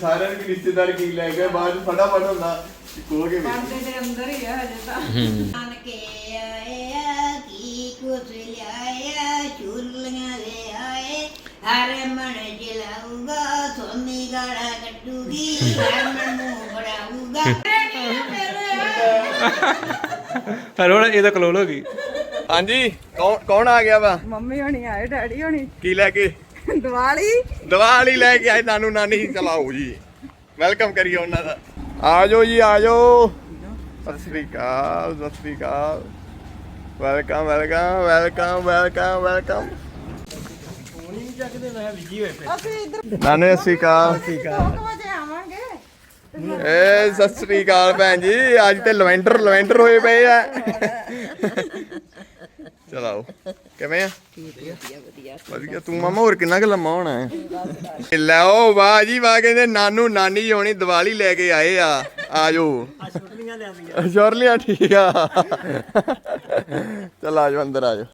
ਸਾਰਿਆਂ ਨੂੰ ਰਿਸ਼ਤੇਦਾਰ ਕੀ ਲੈ ਗਏ ਬਾਅਦ ਚ ਫਟਾਫਟ ਹੁੰਦਾ ਕਿ ਖੋਲ ਕੇ ਵੇਖ। ਪਰਦੇ ਦੇ ਅੰਦਰ ਹੀ ਆ ਹਜੇ ਤਾਂ। ਨਾਨਕੇ ਆਇਆ ਕੀ ਕੁਛ ਲਿਆਇਆ ਚੁਰਲੀਆਂ ਲੈ ਆਏ। ਹਰਮਣ ਚਲਾਊਗਾ ਸੋਨੀ ਗਾੜਾ ਕੱਟੂਗੀ ਹਰਮਣ ਨੂੰ ਬੜਾਊਗਾ ਪਰ ਹੁਣ ਇਹ ਤਾਂ ਕਲੋਲ ਹੋ ਗਈ ਹਾਂਜੀ ਕੌਣ ਕੌਣ ਆ ਗਿਆ ਵਾ? ਮੰਮੀ ਹੋਣੀ ਆਏ ਡੈਡੀ ਹੋਣੀ। ਕੀ ਲੈ ਕੇ? ਦੀਵਾਲੀ? ਦੀਵਾਲੀ ਲੈ ਕੇ ਆਏ ਨਾਨੂ ਨਾਨੀ ਚਲਾਓ ਜੀ। ਵੈਲਕਮ ਕਰੀਏ ਉਹਨਾਂ ਦਾ। ਆ ਜਾਓ ਜੀ ਆ ਜਾਓ। Sat Sri Akal Sat Sri Akal. Welcome welcome welcome welcome welcome ਅਸੀਂ ਇੱਧਰ ਨਾਨੇ ਸਤਿ ਸ੍ਰੀ ਅਕਾਲ। 2 ਵਜੇ ਆਵਾਂਗੇ। ਏ ਸਤਿ ਸ੍ਰੀ ਅਕਾਲ ਭੈਣ ਜੀ ਅੱਜ ਤੇ ਲਵੈਂਡਰ ਲਵੈਂਡਰ ਹੋਏ ਪਏ ਆ। ਚਲਾਓ ਕਿਵੇਂ ਆ? ਵਧੀਆ ਤੂੰ ਮਾਮਾ ਹੋਰ ਕਿੰਨਾ ਕੁ ਲੰਮਾ ਹੋਣਾ ਹੈ? ਲਓ ਵਾਹ ਜੀ ਵਾਹ। ਕਹਿੰਦੇ ਨਾਨੂ ਨਾਨੀ ਹੋਣੀ ਦੀਵਾਲੀ ਲੈ ਕੇ ਆਏ ਆ। ਆ ਜਾਓ ਛੁਰਲੀਆਂ ਲਿਆਂਦੀਆਂ ਛੁਰਲੀਆਂ ਠੀਕ ਆ। ਚਲ ਆ ਜਾਓ ਅੰਦਰ ਆ ਜਾਓ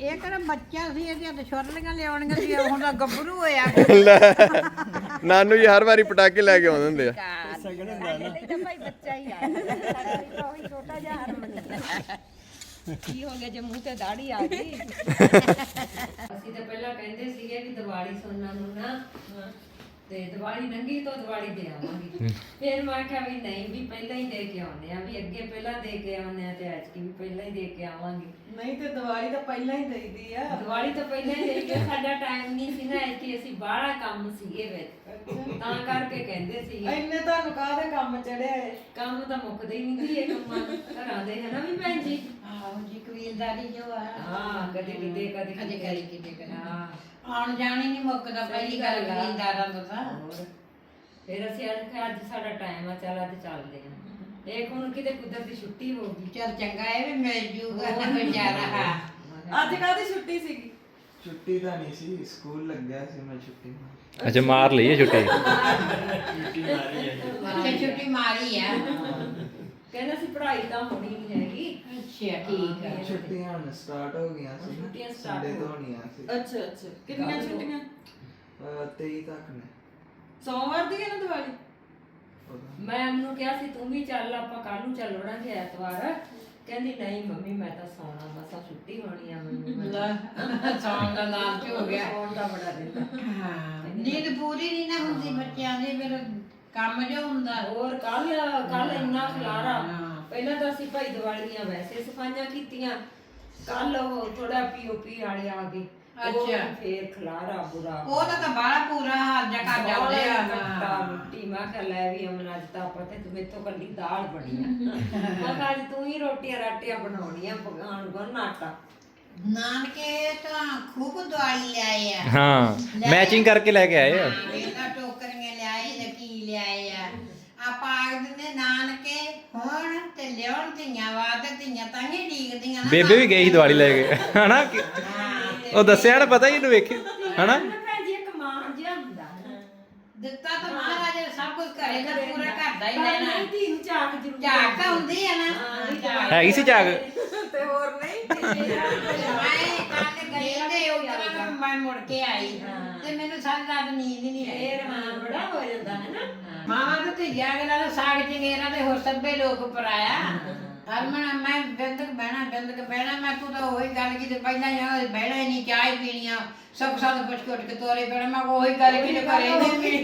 ਇਹ ਕਿਹੜਾ ਬੱਚਾ ਸੀ ਇਹਦੀਆਂ ਤੇ ਛੁਰਲੀਆਂ ਲਿਆਉਣੀਆਂ ਸੀ ਹੁਣ ਤਾਂ ਗੱਭਰੂ ਹੋਇਆ। ਲੈ ਨਾਨੂ ਜੀ ਹਰ ਵਾਰੀ ਪਟਾਕੇ ਲੈ ਕੇ ਆਉਂਦੇ ਹੁੰਦੇ ਆ। ਭਾਈ ਬੱਚਾ ਹੀ ਆ। ਛੋਟਾ ਜਿਹਾ ਹਰਮਨ ਕੀ ਹੋ ਗਿਆ ਜੇ ਮੂੰਹ ਤੇ ਦਾੜੀ ਆ ਗਈ? ਅਸੀਂ ਤਾਂ ਪਹਿਲਾਂ ਕਹਿੰਦੇ ਸੀਗੇ ਵੀ ਦੀਵਾਲੀ ਸੋਨਾ ਨੂੰ ਨਾ ਤੇ ਦੀਵਾਲੀ ਨੰਗੀ ਤੋਂ ਦੀਵਾਲੀ ਦੇ ਆਵਾਂਗੇ। ਫਿਰ ਮੈਂ ਕਿਹਾ ਵੀ ਨਹੀਂ ਵੀ ਪਹਿਲਾਂ ਹੀ ਦੇ ਕੇ ਆਉਂਦੇ ਆ ਵੀ ਅੱਗੇ ਪਹਿਲਾਂ ਦੇ ਕੇ ਆਉਂਦੇ ਆ ਤੇ ਵੀ ਪਹਿਲਾਂ ਹੀ ਦੇ ਕੇ ਆਵਾਂਗੇ। ਨਹੀਂ ਤੇ ਦੀਵਾਲੀ ਤਾਂ ਪਹਿਲਾਂ ਹੀ ਦੇਈਦੀ ਆ। ਦੀਵਾਲੀ ਤਾਂ ਪਹਿਲਾਂ ਹੀ ਦੇ ਕੇ ਸਾਡਾ ਟਾਈਮ ਨਹੀਂ ਸੀ ਨਾ ਐਤਕੀ ਅਸੀਂ ਬਾਹਲਾ ਕੰਮ ਸੀਗੇ ਵਿੱਚ। ਤਾਂ ਕਰਕੇ ਕਹਿੰਦੇ ਸੀਗੇ ਇੰਨੇ ਤੁਹਾਨੂੰ ਕਾਹਦੇ ਕੰਮ ਚੜਿਆ ਏ ਕੰਮ ਤਾਂ ਮੁੱਕਦੇ ਹੀ ਨਹੀਂ ਸੀ ਇਹ ਕੰਮਾਂ ਘਰਾਂ ਦੇ ਹਨਾ ਵੀ ਭੈਣ ਜੀ? ਆਹੋ ਜੀ ਕਬੀਲਦਾਰੀ ਜੋ ਆ। ਹਾਂ ਕਦੇ ਕਿਤੇ ਕਦੇ ਕਦੇ ਕਰੀ ਕਿਤੇ ਕਦੇ। ਹਾਂ। ਆਉਣ ਜਾਣ ਹੀ ਨਹੀਂ ਮੁੱਕਦਾ ਪਹਿਲੀ ਗੱਲ ਕਬੀਲਦਾਰਾਂ ਦਾ ਤਾਂ। ਹੋਰ। ਫਿਰ ਅਸੀਂ ਅੱਜ ਕਿਹਾ ਅੱਜ ਸਾਡਾ ਟਾਈਮ ਆ ਚੱਲ ਅੱਜ ਚੱਲਦੇ ਆ। ਇਹ ਹੁਣ ਕਿਤੇ ਕੁਦਰਤੀ ਛੁੱਟੀ ਹੋ ਗਈ। ਚਲ ਚੰਗਾ ਇਹ ਵੀ ਮਿਲ ਜੂਗਾ ਵਿਚਾਰਾ ਅੱਜ ਕਾਹਦੀ ਛੁੱਟੀ ਸੀਗੀ? ਛੁੱਟੀ ਤਾਂ ਨਹੀਂ ਸੀ ਸਕੂਲ ਲੱਗਿਆ ਸੀ ਮੈਂ ਛੁੱਟੀ ਮਾਰ ਅੱਛਾ ਮਾਰ ਲਈ ਇਹ ਛੁੱਟੀ? ਛੁੱਟੀ ਮਾਰੀ ਹੈ ਅੱਛਾ ਛੁੱਟੀ ਮਾਰੀ ਆ ਕਹਿੰਦਾ ਸੀ ਪੜ੍ਹਾਈ ਤਾਂ ਹੋਣੀ ਨਹੀਂ ਹੈਗੀ। ਅੱਛਾ ਠੀਕ ਆ। ਛੁੱਟੀਆਂ ਹੁਣ ਸਟਾਰਟ ਹੋ ਗਈਆਂ ਸੀ ਛੁੱਟੀਆਂ start Sunday ਹੋ ਹੋਣੀਆਂ ਸੀ। ਅੱਛਾ ਅੱਛਾ। ਕਿੰਨੀਆਂ ਛੁੱਟੀਆਂ? ਅਹ 23 ਤੱਕ ਨੇ। ਸੋਮਵਾਰ ਦੀ ਹੈ ਨਾ ਦੀਵਾਲੀ? ਪਤਾ ਮੈਂ ਉਹਨੂੰ ਕਿਹਾ ਸੀ ਤੂੰ ਵੀ ਚੱਲ ਆਪਾਂ ਕੱਲ ਨੂੰ ਚੱਲ ਵੜਾਂਗੇ ਐਤਵਾਰ। ਕਹਿੰਦੀ ਨਹੀਂ ਮੰਮੀ ਮੈਂ ਤਾਂ ਸੌਣਾ ਮਸਾ ਛੁੱਟੀ ਹੋਣੀ ਆ ਮੈਨੂੰ ਸੌਣ ਦਾ ਨਾਮ ਚ ਹੋ ਗਿਆ? ਸੌਣ ਦਾ ਬੜਾ ਦਿਨ ਹਾਂ ਨੀਂਦ ਪੂਰੀ ਨਹੀਂ ਨਾ ਹੁੰਦੀ ਬੱਚਿਆਂ ਦੀ ਫਿਰ ਕੰਮ ਜੋ ਹੁੰਦਾ। ਹੋਰ ਕੱਲ ਕੱਲ ਇੰਨਾ ਖਲਾਰਾ। ਪਹਿਲਾਂ ਤਾਂ ਅਸੀਂ ਭਾਈ ਦੀਵਾਲੀ ਦੀਆਂ ਵੈਸੇ ਸਫਾਈਆਂ ਕੀਤੀਆਂ। ਕੱਲ ਉਹ ਥੋੜਾ ਪੀਓਪੀ ਵਾਲੇ ਆ ਗਏ। ਅੱਛਾ। ਫੇਰ ਖਲਾਰਾ ਬੁਰਾ ਉਹ ਤਾਂ ਤਾਂ ਬੜਾ ਪੂਰਾ ਹਾਲ ਜਾ ਕਰ ਜਾਂਦੇ ਆ ਕੱਟਾ ਮਿੱਟੀ ਮੈਂ ਕਿਹਾ ਲੈ ਵੀ ਅਮਨ ਅੱਜ ਤਾਂ ਆਪਾਂ ਤੇ ਮੇਥੋਂ ਕੱਲੀ ਦਾਲ ਬਣੀ ਆ। ਮੈਂ ਕਿਹਾ ਅੱਜ ਤੂੰ ਹੀ ਰੋਟੀਆਂ ਰਾਟੀਆਂ ਬਣਾਉਣੀਆਂ ਪਕਾਉਣ ਗੁੰਨ ਆਟਾ। ਨਾਨਕੇ ਤਾਂ ਖੂਬ ਦਵਾਈ ਲਿਆਏ ਆ। ਹਾਂ ਮੈਚਿੰਗ ਕਰਕੇ ਲੈ ਕੇ ਆਏ ਆ। ਹਾਂ, ਇਹ ਤਾਂ ਟੋਕਰੀਆਂ ਲਿਆਏ ਤੇ ਕੀ ਲਿਆਏ ਆ। ਆਪਾਂ ਆਖਦੇ ਨੇ ਨਾਨਕੇ ਹੁਣ ਤੇ ਲਿਆਉਣ ਧੀਆਂ ਵਾਤ ਧੀਆਂ ਤਾਂ ਹੀ ਡੀਕਦੀਆਂ ਨਾ ਬੇਬੇ ਵੀ ਗਈ ਸੀ ਦੀਵਾਲੀ ਲੈ ਕੇ। ਹਨਾ ਉਹ ਦੱਸਿਆ ਨਾ ਪਤਾ ਹੀ ਇਹਨੂੰ ਵੇਖੀ ਹਨਾ? ਭੈਣ ਜੀ ਇੱਕ ਮਾਂ ਜਿਹਾ ਹੁੰਦਾ ਹੈ ਦਿੱਤਾ ਤਾਂ ਮਹਾਰਾਜ ਨੇ ਸਭ ਕੁਝ ਘਰੇ ਦਾ ਪੂਰਾ ਘਰ ਦਾ ਹੀ ਲੈਣਾ ਨਹੀਂ ਧੀ ਨੂੰ ਝਾਕ ਜ਼ਰੂਰ ਝਾਕ ਤਾਂ ਹੁੰਦੀ ਆ ਨਾ। ਝਾਕ ਹੈਗੀ ਸੀ ਜਾਗ ਤੇ ਹੋਰ ਨਹੀਂ? ਮੈਂ ਕੱਲ ਗਈ ਤੇ ਉਤਰਾ ਮੈਂ ਮੁੜ ਕੇ ਆਈ। ਤੇ ਮੈਨੂੰ ਸਾਰੀ ਰਾਤ ਨੀਂਦ ਹੀ ਨਹੀਂ ਆਈ। ਫੇਰ ਹਾਂ ਬੜਾ ਹੋ ਜਾਂਦਾ ਹੈ ਨਾ। ਮਾਵਾ ਤੇ ਧੀਆ ਅਗਲਾ ਦਾ ਸਾਗ ਚੰਗੇਰਾ ਤੇ ਹੋਰ ਸਭੇ ਲੋਕ ਪਰਾਇਆ ਹਰਮਨ ਮੈਂ ਬਿੰਦਕ ਬਹਿਣਾ ਬਿੰਦਕ ਬਹਿਣਾ ਮੈਂ ਤੂੰ ਤਾਂ ਉਹੀ ਗੱਲ ਕੀ ਤੇ ਪਹਿਲਾਂ ਯਾਰ ਬਹਿਣਾ ਹੀ ਨਹੀਂ ਚਾਹ ਹੀ ਪੀਣੀ ਆ। ਸਭ ਸਾਲ ਪੁੱਛ ਕੇ ਉੱਠ ਕੇ ਤੋਰੇ ਪੈਣਾ ਮੈਂ ਉਹੀ ਗੱਲ ਕੀ ਕਰੇ ਨਹੀਂ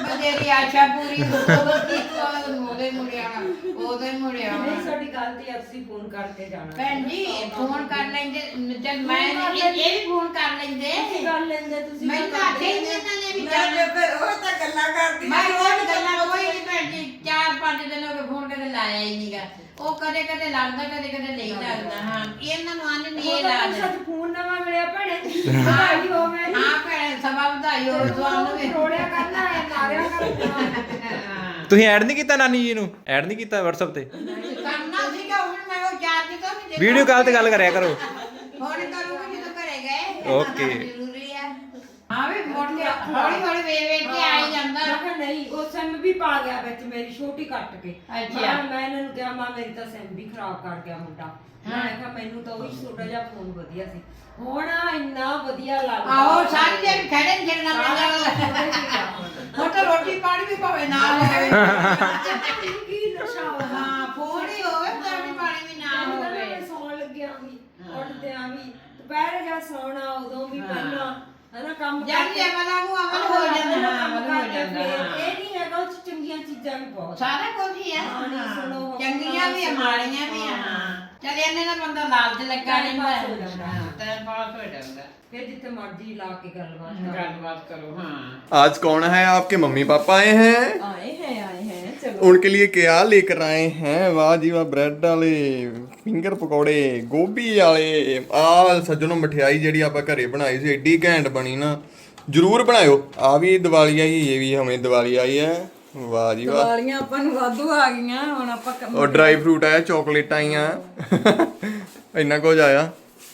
ਮੈਂ ਤੇਰੀ ਆਸ਼ਾ ਪੂਰੀ ਉਹ ਕੀ ਉਹਦੇ ਮੁੜਿਆ ਉਹਦੇ ਮੁੜਿਆ ਨਹੀਂ ਸਾਡੀ ਗੱਲ ਤੇ ਅਸੀਂ ਫੋਨ ਕਰਕੇ ਜਾਣਾ। ਭੈਣ ਜੀ ਫੋਨ ਕਰ ਲੈਂਦੇ ਜਦ ਮੈਂ ਇਹ ਇਹ ਵੀ ਫੋਨ ਕਰ ਲੈਂਦੇ। ਕਰ ਲੈਂਦੇ ਤੁਸੀਂ ਮੈਂ ਤਾਂ ਆਖਿਆ ਹੀ ਨਹੀਂ ਇਹਨਾਂ ਨੇ ਵੀ ਮੈਂ ਚੱਲ। ਫਿਰ ਉਹ ਤਾਂ ਗੱਲਾਂ ਕਰਦੀ ਮੈਂ ਰੋਜ਼ ਗੱਲਾਂ ਕੋਈ ਨਹੀਂ ਭੈਣ ਜੀ ਚਾਰ ਪੰਜ ਦਿਨ ਹੋ ਗਏ ਫੋਨ ਕਦੇ ਲਾਇਆ ਹੀ ਨਹੀਂਗਾ ਉਹ ਕਦੇ ਕਦੇ ਲੱਗਦਾ ਕਦੇ ਕਦੇ ਨਹੀਂ ਲੱਗਦਾ ਹਾਂ। ਇਹਨਾਂ ਨੂੰ ਆਨੇ ਨਹੀਂ ਲੱਗਦਾ ਸੱਚ ਫੋਨ ਨਵਾਂ ਮਿਲਿਆ ਭੈਣੇ। ਵਧਾਈ ਹੋਵੇ ਹਾਂ ਭੈਣ ਸਭਾ ਵਧਾਈ ਹੋਵੇ ਤੁਹਾਨੂੰ ਵੀ। ਰੋੜਿਆ ਕਰਨਾ ਹੈ ਮਾਰਿਆ ਕਰਨਾ ਤੁਸੀਂ ਐਡ ਨਹੀਂ ਕੀਤਾ ਨਾਨੀ ਜੀ ਨੂੰ? ਐਡ ਨਹੀਂ ਕੀਤਾ WhatsApp ਤੇ? ਕਰਨਾ ਸੀਗਾ ਹੁਣ ਮੈਂ ਉਹ ਚਾਰਜ ਤੋਂ ਨਹੀਂ ਵੀਡੀਓ ਕਾਲ ਤੇ ਗੱਲ ਕਰਿਆ ਕਰੋ। ਫੋਨ ਕਰੂੰਗੀ ਜਦੋਂ ਘਰੇ ਗਏ। Okay. ਹਾਂ ਵੀ ਮੁੜ ਕੇ ਹੌਲੀ ਹੌਲੀ ਵੇ ਵੇ ਕੇ ਆਈ ਜਾਂਦਾ। ਮੈਂ ਕਿਹਾ ਨਹੀਂ ਉਹ ਸਿਮ ਵੀ ਪਾ ਗਿਆ ਵਿੱਚ ਮੇਰੀ ਛੋਟੀ ਕੱਟ ਕੇ। ਅੱਛਾ। ਮੈਂ ਮੈਂ ਇਹਨਾਂ ਨੂੰ ਕਿਹਾ ਮਾਂ ਮੇਰੀ ਤਾਂ ਸਿਮ ਵੀ ਖਰਾਬ ਕਰ ਗਿਆ ਮੁੰਡਾ। ਮੈਂ ਕਿਹਾ ਮੈਨੂੰ ਤਾਂ ਉਹੀ ਛੋਟਾ ਜਿਹਾ ਫੋਨ ਵਧੀਆ ਸੀ। ਹੁਣ ਇੰਨਾ ਵਧੀਆ ਲੱਗਦਾ। ਆਹੋ ਸਾਰੀ ਦਿਨ ਖੜੇ ਨਹੀਂ ਛੱਡਣਾ ਸਾਰਾ ਪੈਂਦਾ। ਕੁਛ ਉਹਦੇ 'ਚ ਹੀ ਆ। ਹੁਣ। ਹੁਣ ਤਾਂ ਰੋਟੀ ਪਾਣੀ ਵੀ ਭਾਵੇਂ ਨਾਲ ਹੋਵੇ। ਕੀ ਨਸ਼ਾ ਹੋ ਹਾਂ ਫੋਨ ਹੀ ਹੋਵੇ ਤਾਂ ਰੋਟੀ ਪਾਣੀ ਵੀ ਨਾ ਹੋਵੇ। ਸੌਣ ਲੱਗਿਆ ਵੀ ਉੱਠਦਿਆਂ ਵੀ। ਦੁਪਹਿਰ ਜਾਂ ਸੌਣਾ ਉਦੋਂ ਵੀ ਪਹਿਲਾਂ ਹਨਾ ਕੰਮ ਜਦ ਕਰਕੇ- ਅਮਲਾਂ ਨੂੰ ਅਮਲ ਹੋ ਜਾਂਦਾ ਹਾਂ, ਹਾਂ, ਅਮਲ ਹੋ ਕਰਕੇ ਜਾਂਦਾ ਫਿਰ ਹਾਂ। ਇਹ ਨਹੀਂ ਹੈਗਾ ਉਹ 'ਚ ਚੰਗੀਆਂ ਚੀਜ਼ਾਂ ਵੀ ਬਹੁਤ ਸਾਰਾ ਕੁਝ ਹੀ ਆ ਕਹਾਣੀ ਸੁਣੋ, ਚੰਗੀਆਂ ਵੀ ਆ, ਮਾੜੀਆਂ ਵੀ ਆ ਹਾਂ ਚੱਲ ਇਹਨੇ ਨਾਲ ਬੰਦਾ ਲਾਲਚ ਲੱਗਾ Time ਰਹਿੰਦਾ pass ਹੋ ਜਾਂਦਾ। ਹਾਂ ਟਾਈਮ ਪਾਸ ਹੋ ਜਾਂਦਾ ਫਿਰ ਜਿੱਥੇ ਮਰਜ਼ੀ ਲਾ ਕੇ ਗੱਲਬਾਤ ਕਰ ਗੱਲਬਾਤ ਕਰੋ ਹਾਂ आज कौन है आपके मम्मी पापा आए हैं ਆਏ ਹੈ ਆਏ ਹੈ ਚਲੋ उनके लिए क्या लेकर आए हैं वाह जी ਵਾਹ ਬ੍ਰੈਡ ਵਾਲੇ ਫਿੰਗਰ ਪਕੌੜੇ ਗੋਭੀ ਵਾਲੇ। ਆ ਸੱਜਣੋ ਮਠਿਆਈ ਜਿਹੜੀ ਆਪਾਂ ਘਰੇ ਬਣਾਈ ਸੀ ਏਡੀ ਘੈਂਟ ਬਣੀ ਨਾ। ਜਰੂਰ ਬਣਾਇਓ। ਆ ਵੀ ਦੀਵਾਲੀ ਆਈ ਇਹ ਵੀ ਹਮੇ ਦੀਵਾਲੀ ਆਈ ਹੈ। ਵਾਹ ਜੀ ਵਾਹ। ਦੀਵਾਲੀਆਂ ਆਪਾਂ ਨੂੰ ਵਾਧੂ ਆ ਗਈਆਂ ਹੁਣ ਆਪਾਂ ਕੰਮ ਡਰਾਈ ਫਰੂਟ ਆਇਆ ਚਾਕਲੇਟ ਆਈਆਂ। ਇੰਨਾ ਕੁਝ ਆਇਆ।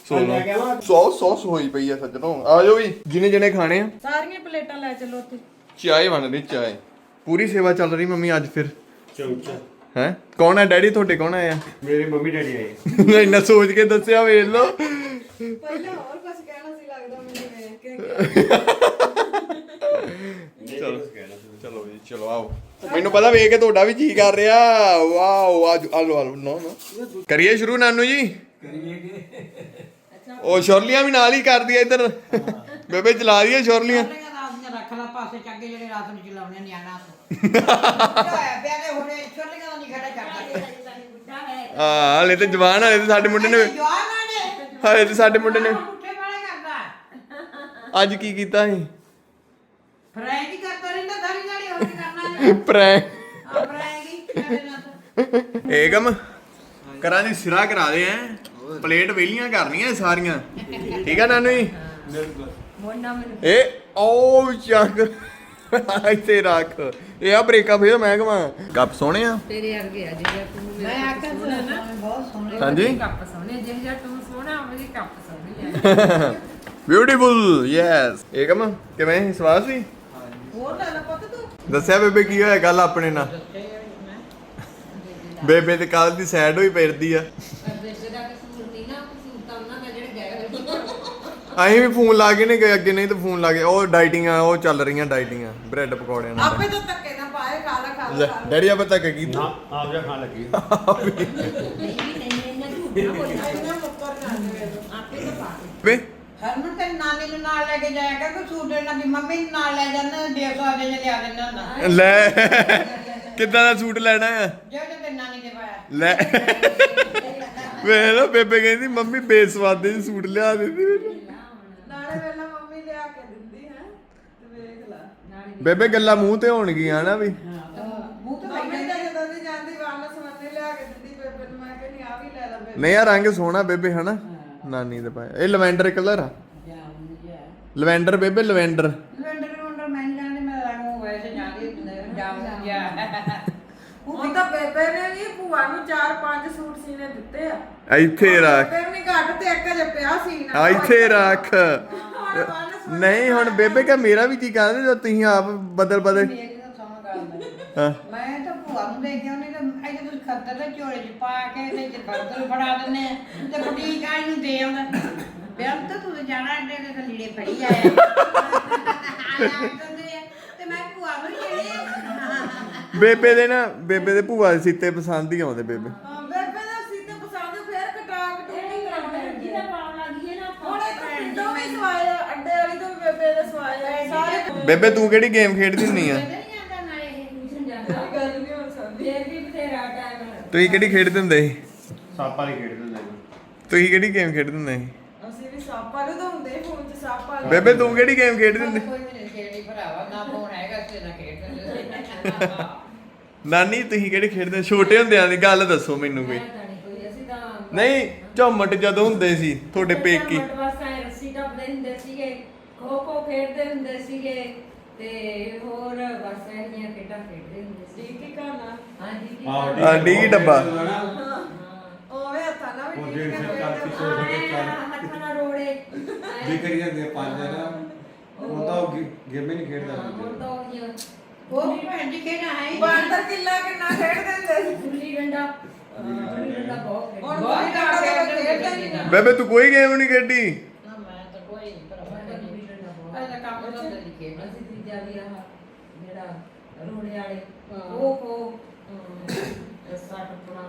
ਸੋਲੋ ਸੌਸ ਸੌਸ ਹੋਈ ਪਈ ਆ ਸੱਜਣੋ। ਆ ਜਾਓ ਵੀ ਜਿਨੇ ਜਿਨੇ ਖਾਣੇ ਆ। ਸਾਰੀਆਂ ਪਲੇਟਾਂ ਲੈ ਚੱਲੋ ਉੱਥੇ। ਚਾਹ ਬਣ ਰਹੀ ਪੂਰੀ ਸੇਵਾ ਚੱਲ ਰਹੀ ਮੰਮੀ ਅੱਜ ਫਿਰ। ਚੌਚਾ। ਹੈ? ਕੌਣ ਹੈ? ਡੈਡੀ ਤੁਹਾਡੇ ਕੌਣ ਆਇਆ ਮੇਰੇ ਮੰਮੀ ਡੈਡੀ ਆਏ। ਇੰਨਾ ਸੋਚ ਕੇ ਦੱਸਿਆ ਵੇਖ ਲਓ। ਪਹਿਲਾਂ ਹੋਰ ਕੁਝ ਕਹਿਣਾ ਸੀ ਲੱਗਦਾ ਮੈਨੂੰ ਵੇਖ ਕੇ ਚਲੋ ਚਲੋ ਜੀ ਚਲੋ ਆਓ। ਮੈਨੂੰ ਪਤਾ ਵੇਖ ਕੇ ਤੁਹਾਡਾ ਵੀ ਜੀ ਕਰ ਰਿਹਾ। ਵਾਓ ਆਜ ਆਲੋ ਆਲੋ ਨੋ ਨੋ। ਕਰੀਏ ਸ਼ੁਰੂ ਨਾਨੂ ਜੀ? ਉਹ ਸ਼ੋਰਲੀਆਂ ਵੀ ਨਾਲ ਹੀ ਕਰਦੀ ਆ ਇੱਧਰ। ਬੇਬੇ ਚਲਾ ਰਹੀ ਹੈ ਸ਼ੋਰਲੀਆਂ। ਰੱਖ ਲਾ ਪਾਸੇ ਚੱਕੇ ਜਿਹੜੇ ਰਾਤ ਨੂੰ ਚਲਾਉਣੇ ਨਿਆਣਾ ਤੋਂ ਹੋਇਆ ਪਿਆ ਤੇ ਹੁਣੇ ਛੋਟੀਆਂ ਦਾ ਨਹੀਂ ਖੜਾ ਕਰਦਾ ਹਾਂ। ਹਲੇ ਤੇ ਜਵਾਨ ਹਲੇ ਤੇ ਸਾਡੇ ਮੁੰਡੇ ਨੇ ਜਵਾਨ ਆ ਨੇ ਹਲੇ ਤੇ ਸਾਡੇ ਮੁੰਡੇ ਨੇ ਪੁੱਠੇ ਵਾਲੇ ਕਰਦਾ। ਅੱਜ ਕੀ ਕੀਤਾ ਸੀ? ਫਰਾਈ ਕੀ ਕਰਦਾ ਰਹਿੰਦਾ ਸਾਰੀ ਗਾੜੀ ਹੋਰ ਕੀ ਕਰਨਾ ਨੇ ਪ੍ਰੈਂਕ ਆ ਫਰਾਈ ਕੀ ਕਰੇ ਨਾ ਏਕਮ ਕਰਾਂ ਦੀ ਸਿਰਾ ਕਰਾ ਦੇ ਐ। ਪਲੇਟ ਵੇਲੀਆਂ ਕਰਨੀਆਂ ਸਾਰੀਆਂ। ਠੀਕ ਆ ਨਾਨੂ ਜੀ? ਮੋਨਾ ਮੈਨੂੰ ਏ ਓ ਚੱਕ। ਇੱਥੇ ਰੱਖ। ਇਹ ਆ ਬ੍ਰੇਕਾ ਫੇਰ ਮੈਂ ਕਵਾਂ। ਕੱਪ ਸੋਹਣੇ ਆ। ਤੇਰੇ ਵਰਗੇ ਆ ਜਿਹੜਾ ਤੂੰ ਮੈਂ ਆਖਿਆ ਸੀ ਨਾ ਬਹੁਤ ਸੋਹਣੇ ਹਾਂਜੀ? ਕੱਪ ਸੋਹਣੇ ਜਿਹੜਾ ਤੂੰ ਸੋਹਣਾ ਉਹਦੀ ਕੱਪ ਸੋਹਣੀ ਆ। ਬਿਊਟੀਫੁਲ ਯੈਸ ਏਕਮ ਕਿਵੇਂ? ਸਵਾਦ ਸੀ? ਹੋਰ ਲੈ ਲੈ ਪੁੱਤ ਤੂੰ। ਦੱਸਿਆ ਬੇਬੇ ਕੀ ਹੋਇਆ ਗੱਲ ਆਪਣੇ ਨਾਲ? ਬੇਬੇ ਤੇ ਕੱਲ ਦੀ ਸੈਡ ਹੋਈ ਫਿਰਦੀ ਆ ਰਿਸ਼ਤੇਦਾਰ ਕਸੂਰ ਨਹੀਂ ਨਾ ਕਸੂਰ ਤਾਂ ਉਹਨਾਂ ਦਾ ਜਿਹੜੇ ਗਏ ਅਸੀਂ ਵੀ ਫੋਨ ਲਾ ਕੇ ਨਹੀਂ ਗਏ ਅੱਗੇ ਨਹੀਂ ਤਾਂ ਫੋਨ ਲਾ ਕੇ। ਉਹ ਡਾਈਟਿੰਗਾਂ ਉਹ ਚੱਲ ਰਹੀਆਂ ਡਾਈਟਿੰਗਾਂ ਬ੍ਰੈਡ ਪਕੌੜਿਆਂ ਨਾਲ। ਆਪੇ ਤਾਂ ਧੱਕੇ ਨਾ ਪਾਏ ਖਾ ਲੈ ਖਾ ਲੈ ਲੈ, ਡੈਡੀ ਆਪਾਂ ਤੱਕ ਕੀਤੀ ਨਾ ਆਪ ਜਾ ਖਾਣ ਲੱਗੀ। ਇਹਨਾਂ ਮੁੱਕਰ ਨਾ ਦੇਵੇ ਆਪੇ ਤਾਂ ਪਾ ਵੇ। ਹਰਮਨ ਤੇ ਨਾਨੀ ਨੂੰ ਨਾਲ ਲੈ ਕੇ ਜਾਇਆ ਕਰ ਕਿ ਸੂਟ ਲੈਣਾ ਵੀ ਮੰਮੀ ਨੂੰ ਨਾਲ ਲੈ ਜਾਂਦਾ ਦੇ ਸੌ ਦੇ ਲਿਆ ਦਿੰਦਾ ਹੁੰਦਾ। ਲੈ। ਕਿੱਦਾਂ ਦਾ ਸੂਟ ਲੈਣਾ ਆ? ਜਿਹੜਾ ਤੇ ਨਾਨੀ ਦੇ ਪਾਇਆ। ਲੈ। ਵੇਖ ਲੋ ਬੇਬੇ ਕਹਿੰਦੀ ਮੰਮੀ ਬੇਸਵਾਦੇ ਸੂਟ ਲਿਆ ਦਿੰਦੀ ਮੈਨੂੰ। ਵੇਲਾ ਮੰਮੀ ਲਿਆ ਕੇ ਦਿੰਦੀ ਹੈ ਤੇ ਵੇਖ ਲੈ। ਬੇਬੇ ਗੱਲਾਂ ਮੂੰਹ ਤੇ ਹੋਣਗੀਆਂ ਨਾ ਵੀ। ਮੂੰਹ ਤੇ ਮੰਮੀ ਤਾਂ ਜਦੋਂ ਦੀ ਜਾਂਦੀ ਵਾਲ ਸਵੰਨੇ ਲਿਆ ਕੇ ਦਿੰਦੀ ਬੇਬੇ ਨੂੰ ਮੈਂ ਕਹਿੰਦੀ ਆ ਵੀ ਲੈ ਲੈ ਬੇਬੇ। ਨਹੀਂ ਆ ਰੰਗ ਸੋਹਣਾ ਬੇਬੇ ਹਨਾ? ਨਾਨੀ ਦੇ ਪਾਇਆ ਇਹ ਲਵੈਂਡਰ ਕਲਰ ਆ। ਲਵੈਂਡਰ ਬੇਬੇ ਲਵੈਂਡਰ। ਲੰਡਰ ਮੈਂ ਨਹੀਂ ਜਾਣਦੀ ਮੈਂ ਰੰਗ ਵੈਸੇ ਜਾਂਦੀ ਜਾਮ ਜਾ। ਹੁਣ ਤਾਂ ਬੇਬੇ ਨੇ ਵੀ ਭੂਆ ਨੂੰ ਚਾਰ ਪੰਜ ਸੂਟ ਸੀਨੇ ਦਿੱਤੇ ਆ। ਇੱਥੇ ਰੱਖ। ਬੇਬੇ ਨੇ ਘੱਟ ਤੇ ਇੱਕ ਜੇ ਪਿਆ ਸੀ ਆ। ਇੱਥੇ ਰੱਖ। ਨਹੀਂ ਹੁਣ ਬੇਬੇ ਕਹ ਮੇਰਾ ਵੀ ਕੀ ਕਹਿੰਦੇ ਜੋ ਤੁਸੀਂ ਆਪ ਬਦਲ ਬਦਲ। ਮੇਰੀ ਤਾਂ ਸੁਣ ਗੱਲ ਹਾਂ। ਮੈਂ ਤਾਂ ਭੂਆ ਨੂੰ ਦੇਖ ਕੇ ਉਹਨੇ ਤਾਂ ਇਹਦੇ ਤੁਸੀਂ ਖੱਦਰ ਦੇ ਝੋਲੇ 'ਚ ਪਾ ਕੇ ਤੇ ਜੇ ਬਰਤਨ ਫੜਾ ਦਿੰਦੇ ਆ। ਤੇ ਬੁਟੀਕ ਆਈ ਨੂੰ ਦੇ ਆਉਂਦਾ। ਬਿਆਨ ਤਾਂ ਤੂੰ ਜਾਣਾ ਅੱਡੇ ਤਾਂ ਲੀੜੇ ਫੜੀ ਆਇਆ। ਆਇਆ ਕਹਿੰਦੇ ਆ, ਤੇ ਮੈਂ ਭੂਆ ਨੂੰ ਜਿਹੜੇ ਬੇਬੇ ਦੇ ਨਾ ਬੇਬੇ ਦੇ ਭੂਆ ਦੇ ਸੀਤੇ ਪਸੰਦ ਹੀ ਆਉਂਦੇ ਬੇਬੇ। ਹਾਂ, ਬੇਬੇ ਦਾ ਸੀਤੇ ਪਸੰਦ ਫੇਰ ਕਟਾ ਕਟੂਣੀ ਕਰਾਉਣੇ ਜਿਹਦਾ ਪਾਉਣ ਲੱਗੀ ਹੈ ਨਾ ਆਪਾਂ। ਹੁਣ ਇੱਕ ਪਿੰਡੋਂ ਵੀ ਸਵਾਇਆ ਅੱਡੇ ਵਾਲੀ ਤੋਂ ਵੀ ਬੇਬੇ ਦੇ ਸਵਾਇਆ ਸਾਰੇ ਬੇਬੇ ਤੂੰ ਕਿਹੜੀ ਗੇਮ ਖੇਡਦੀ ਹੁੰਨੀ ਆ? ਨਹੀਂ ਜਾਂਦਾ ਨਾਲੇ ਇਹ ਟਿਊਸ਼ਨ ਜਾਂਦਾ। ਗੱਲ ਨਹੀਂ ਹੋ ਸਕਦੀ ਫੇਰ ਵੀ ਬਥੇਰਾ ਟਾਈਮ ਤੁਸੀਂ ਕਿਹੜੀ ਖੇਡਦੇ ਹੁੰਦੇ ਸੀ? ਸੱਪ ਵਾਲੀ ਖੇਡਦੇ ਹੁੰਦੇ ਸੀ। ਤੁਸੀਂ ਕਿਹੜੀ ਗੇਮ ਖੇਡਦੇ ਹੁੰਦੇ ਸੀ? ਅਸੀਂ ਵੀ ਸੱਪ ਵਾਲੇ ਤਾਂ ਹੁੰਦੇ ਫੋਨ 'ਚ ਸੱਪ ਵਾਲੇ ਬੇਬੇ ਤੂੰ ਕਿਹੜੀ ਗੇਮ ਖੇਡਦੀ ਹੁੰਦੀ? ਕੋਈ ਵੀ ਨਹੀਂ ਖੇਡੀ ਭਰਾਵਾ ਨਾ ਫੋਨ ਹੈਗਾ ਤੇ ਨਾ ਖੇਡਦੇ ਨਾਨੀ ਤੁਸੀਂ ਕਿਹੜੀ ਖੇਡਦੇ ਛੋਟੇ ਹੁੰਦਿਆਂ ਦੀ ਗੱਲ ਦੱਸੋ ਮੈਨੂੰ ਕੋਈ। ਤਾਂ ਨਹੀਂ ਕੋਈ ਅਸੀਂ ਤਾਂ ਨਹੀਂ ਝੁੰਮਟ ਜਦੋਂ ਹੁੰਦੇ ਸੀ ਤੁਹਾਡੇ ਪੇਕੀ। ਬਸ ਐ ਰੱਸੀ ਟੱਪਦੇ ਹੁੰਦੇ ਸੀਗੇ ਖੋ ਖੋ ਖੇਡਦੇ ਹੁੰਦੇ ਸੀਗੇ ਤੇ ਹੋਰ ਬਸ ਜਿਹੀਆਂ ਖੇਡਾਂ ਖੇਡਦੇ ਹੁੰਦੇ ਸੀ। ਠੀਕ ਹੀ ਕਰਨਾ ਹਾਂਜੀ ਕੀ ਆਹ ਕਰਨਾ? ਆ, ਡੀ ਡੱਬਾ। ਓਵੇਂ ਹੱਥਾਂ ਨਾਲ ਵੀ ਉਹ ਠੀਕ ਜਿਹੜੇ ਕਰ ਸਰਕਾਰ ਪਿੱਛੇ ਹੋ ਹੱਥਾਂ ਨਾਲ ਰੋੜੇ। ਵੀ ਕਰੀ ਜਾਂਦੇ ਆ ਪੰਜ ਹੈ। ਉਹ ਤਾਂ ਉਹ ਗੇ- ਗੇਮੇ ਨਹੀਂ ਖੇਡਦਾ ਹਾਂ, ਹੁਣ ਸੀ। ਤਾਂ ਉਹ ਜਿਹੀਆਂ ਉਹ ਭੈਣ ਜੀ ਕਿਹੜਾ ਹੈ ਹੀ ਨਹੀਂ। ਬਾਂਦਰ ਕਿੱਲਾ ਕਿੰਨਾ ਖੇਡਦੇ ਹੁੰਦੇ ਸੀ ਗੁੱਲੀ ਡੰਡਾ। ਅਹ ਗੁੱਲੀ ਡੰਡਾ ਬਹੁਤ ਖੇਡਦੇ। ਹੁਣ ਬਹੁਤ ਕੋਈ ਕਾਟਾ ਖੇਡਦੇ ਖੇਡਦੇ ਨਹੀਂ ਨਾ। ਬੇਬੇ ਤੂੰ ਕੋਈ ਗੇਮ ਨਹੀਂ ਖੇਡੀ। ਨਾ ਮੈਂ ਤਾਂ ਕੋਈ ਗੁੱਲੀ ਡੰਡਾ ਬਹੁਤ ਪਹਿਲਾਂ ਕੰਮ ਤਾਂ ਨਹੀਂ ਖੇਡਦਾ ਅਸੀਂ ਤੀਜਾ ਵੀ ਆਹ ਜਿਹੜਾ ਰੋੜੇ ਵਾਲੇ ਹਾਂ। ਉਹ ਕੋ ਸੱਟ ਪੁਣਾ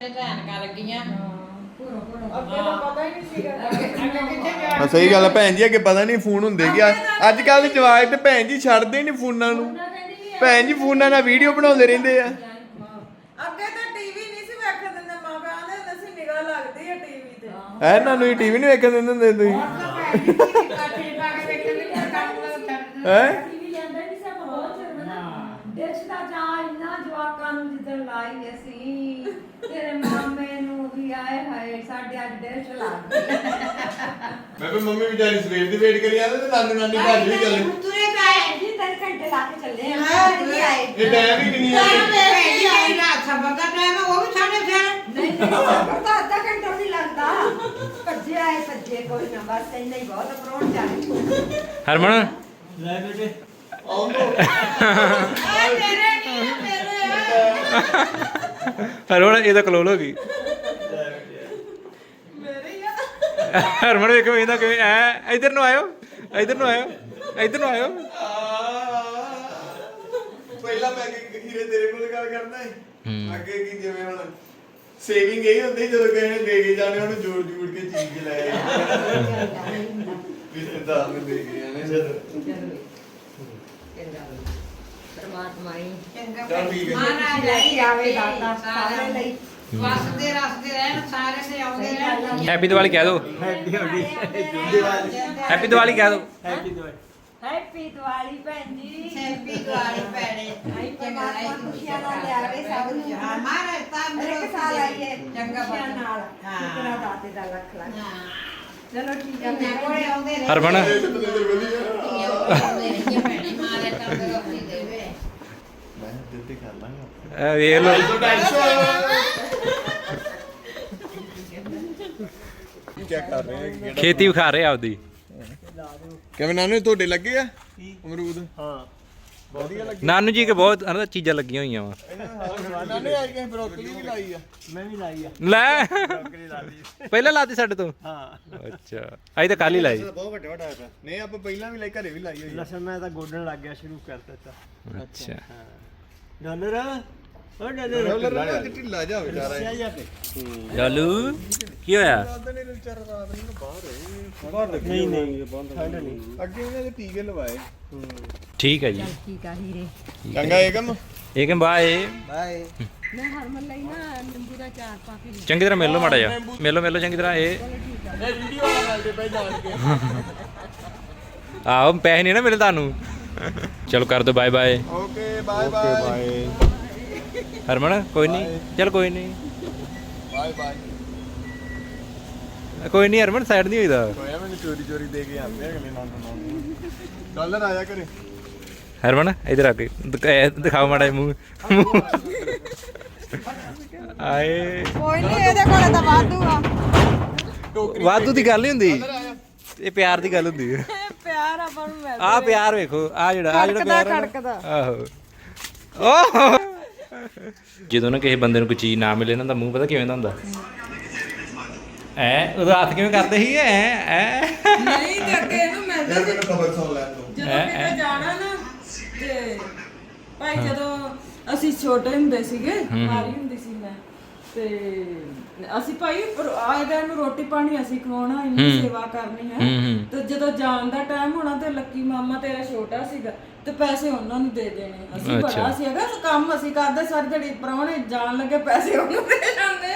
ਤੇ ਧਿਆਨ ਲੱਗੀਆਂ ਪੂਰਾ ਪੂਰਾ ਅੱਗੇ ਤਾਂ ਪਤਾ ਹੀ। ਹਾਂ ਸਹੀ ਗੱਲ ਆ ਭੈਣ ਜੀ ਅੱਗੇ ਪਤਾ ਨਹੀਂ ਫੋਨ ਹੁੰਦੇ ਕੀ ਅੱਜ ਕੱਲ ਦੇ ਜਵਾਕ ਤੇ ਭੈਣ ਜੀ ਛੱਡਦੇ ਹੀ ਨਹੀਂ ਫੋਨਾਂ ਨੂੰ। ਭੈਣ ਜੀ ਫੋਨਾਂ ਨਾਲ ਵੀਡੀਓ ਬਣਾਉਂਦੇ ਰਹਿੰਦੇ ਆ। ਅੱਗੇ ਤਾਂ ਟੀਵੀ ਨਹੀਂ ਸੀ ਵੇਖਣ ਦਿੰਦੇ ਮਾਂ ਪਿਓ ਆਂਦੇ ਹੁੰਦੇ ਸੀ ਨਿਗਾਹ ਲੱਗਦੀ ਹੈ ਟੀਵੀ ਤੇ। ਐ ਇਹਨਾਂ ਨੂੰ ਟੀਵੀ ਨਹੀਂ ਵੇਖਣ ਦਿੰਦੇ ਹੁੰਦੇ ਤੁਸੀਂ। ਨੂੰ ਹੈ ਟੀਵੀ ਜਾਂਦਾ ਨਹੀਂ ਸਭ ਬਹੁਤ ਦੇਸ਼ ਦਾ ਜਾ ਇੰਨਾ ਜਵਾਕਾਂ ਨੂੰ ਜਿੱਦਣ ਲਾਈ ਅਸੀਂ ਤੇਰੇ ਮਾਮੇ ਨੂੰ ਵੀ ਆਏ ਹਾਏ ਸਾਡੇ ਅੱਜ ਦੇਸ਼ ਲੱਗ ਗਈ। ਮੈਂ ਵੀ ਮੰਮੀ ਵਿਚਾਰੀ ਸਵੇਰ ਦੀ ਵੇਟ ਕਰੀ ਜਾਂਦੇ ਤੇ ਨਾਨੂ ਨਾਨੀ ਭੱਜ ਵੀ ਚੱਲੇ। ਤੁਰੇ ਪਏ ਜੀ ਤਿੰਨ ਘੰਟੇ ਲਾ ਕੇ ਚੱਲੇ ਆ ਨਹੀਂ ਆਏ। ਇਹ ਟਾਈਮ ਹੀ ਕਿੰਨੀ ਆ ਭੈਣ ਜੀ ਜਿਹੜੀ ਰਾਤ ਸਬਰ ਦਾ ਟਾਈਮ ਹੈ ਉਹ ਵੀ ਸਾਡੇ ਫਿਰ ਨਹੀਂ ਨਹੀਂ ਸਬਰ ਤਾਂ ਅੱਧਾ ਘੰਟਾ ਵੀ ਲੱਗਦਾ। ਭੱਜੇ ਆਏ ਭੱਜੇ ਕੋਈ ਨਾ ਬਸ ਇੰਨਾ ਹੀ ਬਹੁਤ ਪਰੋਣ ਜਾਣੇ। ਹਰਮਨ? ਲੈ ਬੇਟੇ। ਹਰਮਨ ਇਹ ਤਾਂ ਕਲੋਲ ਹੋ ਗਈ। ਹਰਮਨ ਵੇਖੋ ਇਹਦਾ ਕਿਵੇਂ ਐ ਇਧਰ ਨੂੰ ਆਇਓ ਇਧਰ ਨੂੰ ਆਇਓ ਇਧਰ ਨੂੰ ਆਇਓ। ਪਹਿਲਾਂ ਮੈਂ ਕਿ ਹੀਰੇ ਤੇਰੇ ਕੋਲ ਗੱਲ ਕਰਦਾ ਹੈ। ਅੱਗੇ ਕੀ ਜਿਵੇਂ ਹੁਣ ਸੇਵਿੰਗ ਇਹ ਹੁੰਦੀ ਜਦੋਂ ਕਿਸੇ ਨੇ ਦੇ ਕੇ ਜਾਣੇ ਉਹਨੂੰ ਜੋੜ ਜੋੜ ਕੇ ਚੀਜ਼ ਲੈ ਆਏ। ਰਿਸ਼ਤੇਦਾਰ ਨੂੰ ਦੇ ਕੇ ਜਾਣੇ ਪਰਮਾਤਮਾ ਹੀ। ਚੰਗਾ ਚੱਲ ਠੀਕ ਹੈ। ਮਹਾਰਾਜ ਲੈ ਲਈ ਕੇ ਆਵੇ ਦਾਤਾ ਸਾਰੇ ਲਈ। ਵਸਦੇ ਰਸਦੇ ਰਹਿਣ ਸਾਰੇ ਤੇ ਆਉਂਦੇ ਰਹਿਣ। ਹੈਪੀ ਦੀਵਾਲੀ ਕਹਿ ਦਿਓ ਹੈਪੀ ਹੋਲੀ ਹੈਪੀ ਦੀਵਾਲੀ ਕਹਿ ਦਿਓ ਹੈਪੀ ਦਿਵਾਲੀ ਹੈਪੀ ਦੀਵਾਲੀ ਭੈਣ ਜੀ। ਸੈਲਫੀ ਦੁਆਰੀ ਪੈਣੇ ਆਈ ਪਰਮਾਤਮਾ ਖੁਸ਼ੀਆਂ ਨਾਲ ਲਿਆਵੇ ਸਭ ਨੂੰ। ਹਾਂ ਮਹਾਰਾਜ ਤਾਂ ਹਰ ਇੱਕ ਸਾਲ ਆਈਏ ਚੰਗਾ ਖੁਸ਼ੀਆਂ ਬਣ ਨਾਲ। ਹਾਂ। ਸ਼ੁਕਰਾ ਦਾਤੇ ਦਾ ਲੱਖ ਲੱਖ। ਹਾਂ। ਚਲੋ ਠੀਕ ਹੈ ਮੈਂ ਕੋਲੇ ਆਉਂਦੇ ਰਹੇ ਹਰਮਨ। ਆਉਂਦੇ ਰਹੀਏ ਭੈਣੇ। ਮਾਰੇ ਤੰਦਰੁਸਤੀ ਦੇਵੇ ਕਰ ਲਾਂਗਾ ਇਹ ਵੇਖ ਲਓ। ਕੀ ਕਰ ਰਹੇ ਆ ਖੇਤੀ ਵਿਖਾ ਰਹੇ ਆਪਦੀ। ਕਿਵੇਂ ਨਾਨੂ ਤੁਹਾਡੇ ਲੱਗੇ ਆ? ਅਮਰੂਦ? ਹਾਂ। ਵਧੀਆ ਲੱਗੇ? ਨਾਨੂ ਜੀ ਕੇ ਬਹੁਤ ਅਨੰਦ ਚੀਜ਼ਾਂ ਲੱਗੀਆਂ ਹੋਈਆਂ ਵਾ। ਨਾਨੂ ਅੱਜ ਕਿਸੇ ਬਰੋਕਲੀ ਵੀ ਲਾਈ ਆ। ਮੈਂ ਵੀ ਲਾਈ ਆ। ਲੈ। ਬਰੋਕਲੀ ਲਾ ਲਈ। ਪਹਿਲਾਂ ਲਾਤੀ ਸਾਡੇ ਤੋਂ? ਹਾਂ। ਅੱਛਾ। ਅੱਜ ਤਾਂ ਕੱਲ ਹੀ ਲਾਈ। ਬਹੁਤ ਵੱਡਾ ਵੱਡਾ ਨਹੀਂ ਆਪਾਂ ਪਹਿਲਾਂ ਵੀ ਲਾਈ ਘਰੇ ਵੀ ਲਾਈ ਹੋਈ ਆ। ਲਸਣ ਮੈਂ ਤਾਂ ਗੋਡਣ ਲੱਗ ਗਿਆ ਸ਼ੁਰੂ ਕਰ ਦਿੱਤਾ। ਅੱਛਾ। ਹਾਂ। ਡਾਲਰ? ਓ ਡਾਲਰ। ਰੋਲਰ ਨਾ ਢਿੱਲਾ ਜਾ ਵਿਚਾਰਾ ਸਿਆ ਜਾ ਕੇ ਲਾਲੂ ਕੀ ਹੋਇਆ? ਰਾਤ ਨੇ ਵਿਚਾਰਾ ਰਾਤ ਨੂੰ ਬਾਹਰ ਹੈ ਬਾਹਰ ਨਹੀਂ ਨਹੀਂ ਠੰਡ ਨਹੀਂ। ਅੱਗੇ ਇਹਨਾਂ ਦੇ ਟੀਕੇ ਲਵਾਏ। ਠੀਕ ਹੈ ਜੀ। ਠੀਕ ਆ ਹੀਰੇ ਚੰਗਾ ਇਹ ਕੰਮ? ਇਹ ਕਿ ਬਾਏ ਬਾਏ ਮੈਂ ਹਰਮਨ ਲਈ ਨਾ ਨਿੰਬੂ ਦਾ ਚਾਰ ਪਾ ਕੇ ਚੰਗੀ ਤਰ੍ਹਾਂ ਮਿਲ ਲਓ ਮਾੜਾ ਜਿਹਾ। ਮਿਲ ਲਓ ਮਿਲ ਲਓ ਚੰਗੀ ਤਰ੍ਹਾਂ ਇਹ। ਇਹ ਵੀਡੀਓ ਵਾਲਾ ਗੱਲ ਤੇ ਪੈ ਜਾਣ ਕੇ। ਆਹੋ ਪੈਸੇ ਨਹੀਂ ਨਾ ਮਿਲੇ ਤੁਹਾਨੂੰ। ਚਲੋ ਕਰ ਦੋ bye bye okay bye bye Harman ਕੋਈ ਨਹੀਂ ਚਲ ਕੋਈ ਨਹੀਂ ਬਾਏ ਬਾਏ ਕੋਈ ਨਹੀਂ ਹਰਮਨ ਸਾਈਡ ਨਹੀਂ ਹੋਈਦਾ। ਕੋਇਆ ਮੈਨੂੰ ਚੋਰੀ ਚੋਰੀ ਦੇ ਕੇ ਆਉਂਦੇ ਅਗਲੇ ਨਾਲ ਨਾਲ ਡਾਲਰ ਆਇਆ ਕਰੇ ਹਰਮਨ ਇਧਰ ਆ ਕੇ। ਦਿਖਾਓ ਮਾੜਾ ਮੂੰਹ। ਆਏ। ਕੋਈ ਨਹੀਂ ਇਹਦੇ ਕੋਲੇ ਤਾਂ ਵਾਧੂ ਆ। ਵਾਧੂ ਦੀ ਗੱਲ ਨਹੀਂ ਹੁੰਦੀ। ਇਹ ਪਿਆਰ ਦੀ ਗੱਲ ਹੁੰਦੀ ਹੈ। ਪਿਆਰ ਆਪਾਂ ਨੂੰ ਮਿਲ ਆ ਪਿਆਰ ਵੇਖੋ ਆ ਜਿਹੜਾ ਆ ਜਿਹੜਾ ਖੜਕਦਾ, ਪਿਆਰ ਹੈ ਨਾ, ਖੜਕਦਾ। ਆਹੋ। ਓਹ! ਜਦੋਂ ਨਾ ਕਿਸੇ ਬੰਦੇ ਨੂੰ ਕੋਈ ਚੀਜ਼ ਨਾ ਮਿਲੇ ਨਾ ਤਾਂ ਮੂੰਹ ਪਤਾ ਕਿਵੇਂ ਦਾ ਹੁੰਦਾ? ਐ ਉਹਦਾ ਹੱਥ ਕਿਵੇਂ ਕਰਦੇ ਸੀ ਐ ਐ ਨਹੀਂ ਤੇ ਅੱਗੇ ਇਹਨੂੰ ਮਿਲਦਾ ਯਾਰ ਮੈਨੂੰ ਖਬਰ ਸੁਣ ਲੈ ਤੂੰ ਜਦੋਂ ਕਿਤੇ ਜਾਣਾ ਨਾ ਤੇ ਭਾਈ ਜਦੋਂ ਅਸੀਂ ਛੋਟੇ ਹੁੰਦੇ ਸੀਗੇ ਮਾਰੀ ਹੁੰਦੀ ਸੀ ਮੈਂ। ਤੇ ਅਸੀਂ ਭਾਈ ਆਇਦਾ ਨੂੰ ਰੋਟੀ ਪਾਣੀ ਅਸੀਂ ਖਵਾਉਣਾ ਇੰਨੀ ਸੇਵਾ ਕਰਨੀ ਹੈ। ਤੇ ਜਦੋਂ ਜਾਣ ਦਾ ਟਾਈਮ ਹੋਣਾ ਤੇ ਲੱਕੀ ਮਾਮਾ ਤੇਰਾ ਛੋਟਾ ਸੀਗਾ ਤੇ ਪੈਸੇ ਉਹਨਾਂ ਨੂੰ ਦੇ ਦੇਣੇ। ਅਸੀਂ ਬੜਾ ਸੀਗਾ ਕੰਮ ਅਸੀਂ ਕਰਦੇ ਸਾਰੀ ਦਿਹਾੜੀ ਪ੍ਰਾਹੁਣੇ ਜਾਣ ਲੱਗੇ ਪੈਸੇ ਉਹਨੂੰ ਦੇ ਜਾਂਦੇ।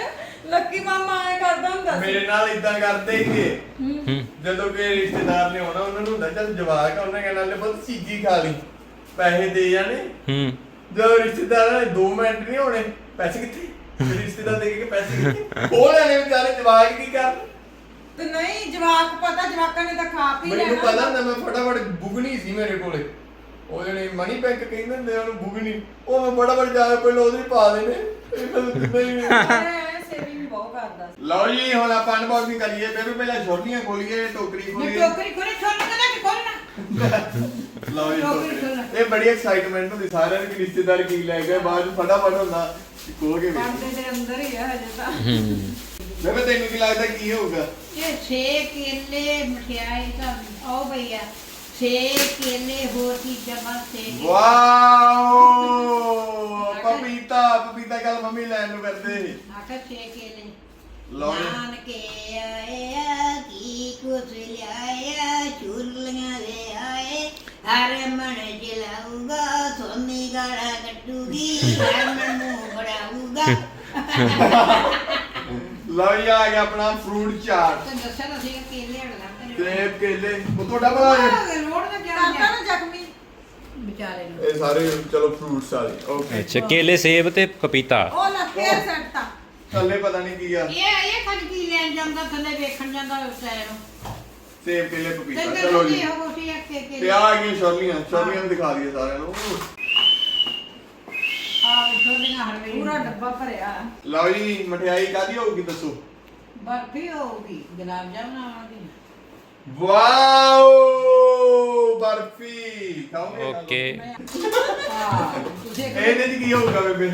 ਲੱਕੀ ਮਾਮਾ ਐ ਕਰਦਾ ਹੁੰਦਾ ਸੀ। ਮੇਰੇ ਨਾਲ ਇਦਾਂ ਕਰਦੇ ਹੀਗੇ ਜਦੋਂ ਕੋਈ ਰਿਸ਼ਤੇਦਾਰ ਨੇ ਆਉਣਾ ਉਹਨਾਂ ਨੂੰ ਹੁੰਦਾ ਚੱਲ ਜਵਾਕ ਆ ਉਹਨੇ ਕਹਿਣਾ ਲੈ ਬਹੁਤ ਚੀਜ਼ੀ ਖਾ ਲਈ। ਪੈਸੇ ਦੇ ਜਾਣੇ ਹੂੰ। ਜਦੋਂ ਰਿਸ਼ਤੇਦਾਰਾਂ ਨੇ 2 ਮਿੰਟ ਨਹੀਂ ਹੋਣੇ ਪੈਸੇ ਕਿੱਥੇ? ਰਿਸ਼ਤੇਦਾਰ ਦੇ ਕੇ ਪੈਸੇ ਉਹ ਲੈਣੇ ਵਿਚਾਰੇ ਜਵਾਕ ਕੀ ਕਰਨ? ਤੇ ਨਹੀਂ ਜਵਾਕ ਪਤਾ ਜਵਾਕਾਂ ਨੇ ਤਾਂ ਖਾ ਪੀ ਮੈਨੂੰ ਲੈਣਾ। ਪਤਾ ਹੁੰਦਾ ਮੈਂ ਫਟਾਫਟ ਬੁਗਣੀ ਸੀ ਮੇਰੇ ਕੋਲੇ। ਉਹ ਜਿਹੜੇ ਮਨੀ ਬੈਂਕ ਕਹਿੰਦੇ ਹੁੰਦੇ ਉਹਨੂੰ ਬੁਗਣੀ ਉਹ ਮੈਂ ਫਟਾਫਟ ਜਾ ਕੇ ਪਹਿਲਾਂ ਉਹਦੇ ਪਾ ਦੇਣੇ ਇਹਨਾਂ ਨੂੰ ਦਿੰਦਾ ਹੀ ਨਹੀਂ। ਮੈਂ ਸੇਵਿੰਗ ਬਹੁਤ ਕਰਦਾ ਸੀ। ਲਓ ਜੀ ਹੁਣ ਆਪਾਂ ਅਨਬਾਕਸਿੰਗ ਕਰੀਏ। ਬੇਬੇ ਪਹਿਲਾਂ ਛੋਟੀਆਂ ਖੋਲੀਏ ਟੋਕਰੀ ਮੈਂ ਖੋਲੀਏ ਟੋਕਰੀ ਖੋਲੇ ਛੋੜ ਕੇ ਨਾ ਖੋਲਣਾ ਲਓ ਜੀ ਟੋਕਰੀ। ਇਹ ਬੜੀ ਐਕਸਾਈਟਮੈਂਟ ਹੁੰਦੀ ਸਾਰਿਆਂ ਨੂੰ ਕਿ ਰਿਸ਼ਤੇਦਾਰ ਕੀ ਲੈ ਗਏ ਬਾਅਦ ਚ ਫਟਾਫਟ ਹੁੰਦਾ। ਖੋਲ ਕੇ ਵੇਖ। ਪਰਦੇ ਦੇ ਅੰਦਰ ਹੀ ਆ ਹਜੇ ਤਾਂ। ਮੈਂ ਤੈਨੂੰ ਕੀ ਲੱਗਦਾ ਕੀ ਹੋਊਗਾ? ਇਹ ਛੇ ਕੇਲੇ ਮਠਿਆਈ ਤਾਂ ਆਓ ਭਈਆ ਛੇ ਕੇਲੇ ਹੋਰ ਚੀਜ਼ਾਂ ਬਸ ਛੇ ਕੇਲੇ। ਵਾਓ! ਪਪੀਤਾ ਪਪੀਤਾ ਕੱਲ ਮੰਮੀ ਲੈਣ ਨੂੰ ਕਰਦੇ ਆਖਰ ਛੇ ਕੇਲੇ। ਲਓ ਜੀ। ਨਾਨਕੇ ਆਇਆ ਕੀ ਕੁਛ ਲਿਆਇਆ ਚੁਰਲੀਆਂ ਲੈ ਆਏ। ਹਰ ਮਣ ਜਲਾਊਗਾ ਸੋਨੀ ਗਾੜਾ ਕੱਟੂਗੀ ਹਰ ਮੂੰਹ ਲਓ ਜੀ ਆ ਗਿਆ ਆਪਣਾ ਫਰੂਟ ਚਾਟ ਤੇ ਦੱਸਿਆ ਤਾਂ ਸੀਗਾ ਕੇਲੇ ਹੜਦਾ ਸੇਬ ਕੇਲੇ ਉਹ ਤੁਹਾਡਾ ਭਲਾ ਹੈ? ਰੋਡ ਤੇ ਕਰਦਾ ਗਿਆ ਨਾ ਜ਼ਖਮੀ। ਵਿਚਾਰੇ ਨੂੰ। ਇਹ ਸਾਰੇ ਚਲੋ ਫਰੂਟਸ ਵਾਲੇ ਓਕੇ ਅੱਛਾ ਕੇਲੇ ਸੇਬ ਤੇ ਪਪੀਤਾ। ਉਹ ਨਾ ਫੇਰ ਸੱਟਤਾ ਥੱਲੇ ਪਤਾ ਨਹੀਂ ਕੀ ਆ। ਇਹ ਇਹ ਖੜ ਕੀ ਲੈਣ ਜਾਂਦਾ ਥੱਲੇ ਵੇਖਣ ਜਾਂਦਾ ਵਿਚਾਰੇ ਨੂੰ। ਸੇਬ ਕੇਲੇ ਤੇ ਪਪੀਤਾ ਚਲੋ ਜੀ। ਇਹ ਹੋ ਗਈ ਇੱਕ ਤੇ ਕੇਲੇ ਆ ਆ ਗਈਆਂ ਸ਼ਰਲੀਆਂ ਸ਼ਰਲੀਆਂ ਦਿਖਾ ਦਈਏ ਸਾਰਿਆਂ ਨੂੰ। ਆ ਛੋਟੀਆਂ ਹਲਵੇ ਪੂਰਾ ਡੱਬਾ ਭਰਿਆ। ਲਓ ਜੀ ਮਠਿਆਈ ਕਾਦੀ ਹੋਊਗੀ ਦੱਸੋ? ਬਰਫੀ ਹੋਊਗੀ ਗੁਲਾਬ ਜਾਮੁਨ ਆਉਣਗੇ ਵਾਓ! ਬਰਫੀ! ਖਾਓਗੇ? ਓਕੇ। ਹਾਂ। ਤੁਸੀਂ ਇਹਦੇ ਚ ਕੀ ਹੋਊਗਾ ਬੇਬੇ?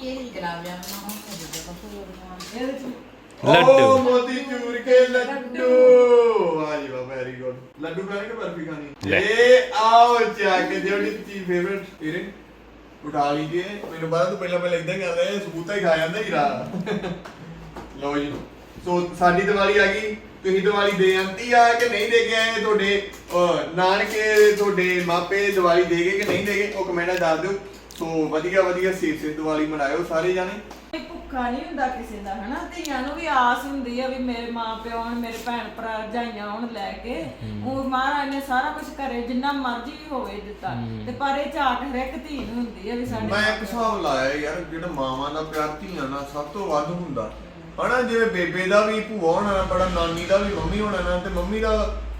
ਇਹ ਗੁਲਾਬ ਜਾਮੁਨ ਕੁਛ ਹੋਰ ਬਣਾਉਣਗੇ। ਇਹਦੇ ਚ ਲੱਡੂ। ਮੋਤੀ ਚੂਰ ਕੇ ਲੱਡੂ। ਵਾਹ ਜੀ ਵਾਹ ਵੈਰੀ ਗੁੱਡ ਲੱਡੂ ਖਾਣੇ ਕਿ ਬਰਫੀ ਖਾਣੀ। ਇਹ ਆਓ ਚੱਕ ਜਿਹੜੀ ਚੀਜ਼ ਫੇਵਰਟ ਤੇਰੇ? ਉਠਾ ਲੀਜੀਏ ਮੈਨੂੰ ਪਤਾ ਤੂੰ ਪਹਿਲਾਂ ਪਹਿਲਾਂ ਇਦਾਂ ਹੀ ਕਰਦਾ ਇਹ ਸਬੂਤਾ ਹੀ ਖਾ ਜਾਂਦਾ ਹੀਰਾ। ਲਓ ਜੀ। ਸੋ ਸਾਡੀ ਦੀਵਾਲੀ ਆ ਗਈ। ਤੁਸੀਂ ਦੀਵਾਲੀ ਦੇ ਆਂਤੀ ਆ ਕਿ ਨਹੀਂ ਦੇ ਕੇ ਆਏ ਤੁਹਾਡੇ ਅਹ, ਨਾਨਕੇ ਤੁਹਾਡੇ ਮਾਪੇ ਦੀਵਾਲੀ ਦੇ ਗਏ ਕਿ ਨਹੀਂ ਦੇ ਗਏ? ਉਹ ਕਮੈਂਟਾਂ ਦੱਸ ਦਿਓ। ਸੋ ਵਧੀਆ ਵਧੀਆ ਸੇਫ ਸੇਫ ਦੀਵਾਲੀ ਮਨਾਇਓ ਸਾਰੇ ਜਾਣੇ। ਇਹ ਭੁੱਖਾ ਨਹੀਂ ਹੁੰਦਾ ਕਿਸੇ ਦਾ ਹਨਾ? ਧੀਆਂ ਨੂੰ ਵੀ ਆਸ ਹੁੰਦੀ ਆ ਵੀ ਮੇਰੇ ਮਾਂ ਪਿਓ ਆਉਣ ਮੇਰੇ ਭੈਣ ਭਰਾ ਜਾਈਆਂ ਆਉਣ ਲੈ ਕੇ। ਉਹ ਮਹਾਰਾਜ ਨੇ ਸਾਰਾ ਕੁਝ ਕਰੇ ਜਿੰਨਾ ਮਰਜ਼ੀ ਵੀ ਹੋਵੇ ਦਿੱਤਾ। ਤੇ ਪਰ ਇਹ ਝਾਕ ਹਰ ਇੱਕ ਧੀ ਨੂੰ ਹੁੰਦੀ ਆ ਵੀ ਸਾਡੇ ਮੈਂ ਇੱਕ ਹਿਸਾਬ ਲਾਇਆ ਯਾਰ ਜਿਹੜਾ ਮਾਵਾਂ ਦਾ ਪਿਆਰ ਧੀਆਂ ਨਾਲ ਸਭ ਤੋਂ ਵੱਧ ਹੁੰਦਾ। ਹਨਾ ਜਿਵੇਂ ਬੇਬੇ ਦਾ ਵੀ ਭੂਆ ਹੋਣਾ ਬੜਾ ਨਾਨੀ ਦਾ ਵੀ ਮੰਮੀ ਹੋਣਾ ਨਾਲ ਤੇ ਮੰਮੀ ਦਾ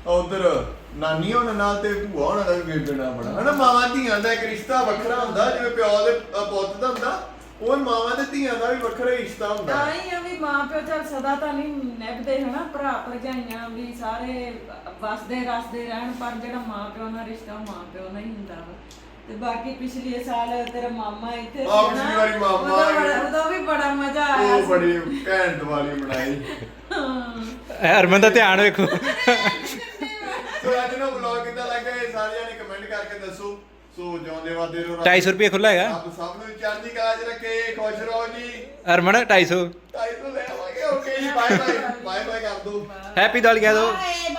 ਉਧਰ ਨਾਨੀ ਹੋਣਾ ਨਾਲ ਤੇ ਭੂਆ ਹੋਣਾ ਦਾ ਵੀ ਬੇਬੇ ਨਾਲ ਬੜਾ। ਹਨਾ ਮਾਵਾਂ ਧੀਆਂ ਦਾ ਇੱਕ ਰਿਸ਼ਤਾ ਵੱਖਰਾ ਹੁੰਦਾ ਜਿਵੇਂ ਪਿਓ ਦੇ ਪੁੱਤ ਦਾ ਹੁੰਦਾ ਉਹ ਮਾਵਾਂ ਤੇ ਧੀਆਂ ਦਾ ਵੀ ਵੱਖਰਾ ਹੀ ਰਿਸ਼ਤਾ ਹੁੰਦਾ। ਤਾਂ ਹੀ ਆ ਵੀ ਮਾਂ ਪਿਓ ਚੱਲ ਸਦਾ ਤਾਂ ਨਹੀਂ ਨਿਭਦੇ ਹਨਾ? ਭਰਾ ਭਰਜਾਈਆਂ ਵੀ ਸਾਰੇ ਵਸਦੇ ਰਸਦੇ ਰਹਿਣ ਪਰ ਜਿਹੜਾ ਮਾਂ ਪਿਓ ਨਾਲ ਰਿਸ਼ਤਾ ਮਾਂ ਪਿਓ ਨਾਲ ਹੀ ਹੁੰਦਾ ਵਾ। ਤੇ ਬਾਕੀ ਪਿਛਲੇ ਸਾਲ ਤੇਰਾ ਮਾਮਾ ਇੱਥੇ ਆਹ, ਸੀ ਨਾ, ਪਿਛਲੀ ਵਾਰੀ ਮਾਮਾ ਉਦੋਂ ਆ ਗਿਆ। ਬੜਾ- ਉਦੋਂ ਵੀ ਬੜਾ ਮਜ਼ਾ ਆਇਆ ਉਹ ਸੀ। ਬੜੀ ਘੈਂਟ ਦੀਵਾਲੀ ਮਨਾਈ ਹਰਮਨ ਦਾ ਧਿਆਨ ਵੇਖੋ ਸੋ ਅੱਜ ਦਾ ਵਲੌਗ ਕਿੱਦਾਂ ਲੱਗਾ ਇਹ ਸਾਰੇ ਜਾਣੇ ਕਮੈਂਟ ਕਰਕੇ ਦੱਸੋ ਸੋ ਜਿਉਂਦੇ ਵਾਦੇ ਰਹੋ 250 ਰੁਪਏ ਖੁੱਲਾ ਹੈਗਾ। ਆਪ ਸਭ ਨੂੰ ਚੜ੍ਹਦੀ ਕਲਾ 'ਚ ਰੱਖੇ ਖੁਸ਼ ਰਹੋ ਜੀ। ਹਰਮਨ 250 ਢਾਈ ਸੌ ਲੈ ਆਵਾਂਗੇ ਓਕੇ ਜੀ ਬਾਏ ਬਾਏ ਬਾਏ ਬਾਏ ਕਰ ਦੋ। ਹੈਪੀ ਦਿਵਾਲੀ ਕਹਿ ਦੋ। ਬਾਏ